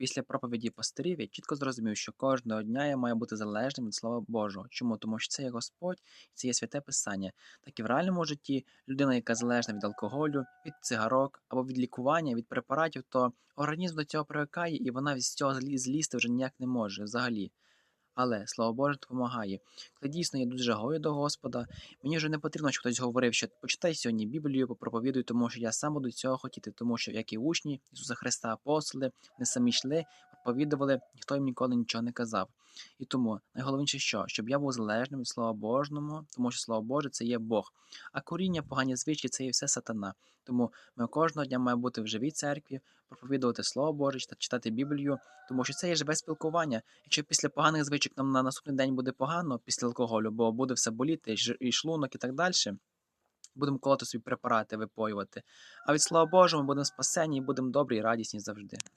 Після проповіді пастирів я чітко зрозумів, що кожного дня я маю бути залежним від Слова Божого. Чому? Тому що це є Господь і це є святе Писання. Так і в реальному житті людина, яка залежна від алкоголю, від цигарок або від лікування, від препаратів, то організм до цього привикає і вона від цього злі- злізти вже ніяк не може взагалі. Але слава Боже допомагає. Коли дійсно я дуже жагою до Господа, мені вже не потрібно, щоб хтось говорив, що почитай сьогодні Біблію, проповідуй, тому що я сам буду цього хотіти, тому що як і учні Ісуса Христа, апостоли, не самі йшли, проповідували, ніхто їм ніколи нічого не казав. І тому найголовніше, що щоб я був залежним від Слова Божого, тому що Слово Боже це є Бог. А коріння, погані звички це є все сатана. Тому ми кожного дня маємо бути в живій церкві, проповідувати Слово Боже, читати- Біблію, тому що це є живе спілкування. Якщо після поганих звичок нам на наступний день буде погано після алкоголю, бо буде все боліти, і шлунок і так далі. Будемо колоти собі препарати, випоювати. А від Слова Божого ми будемо спасені і будемо добрі і радісні завжди.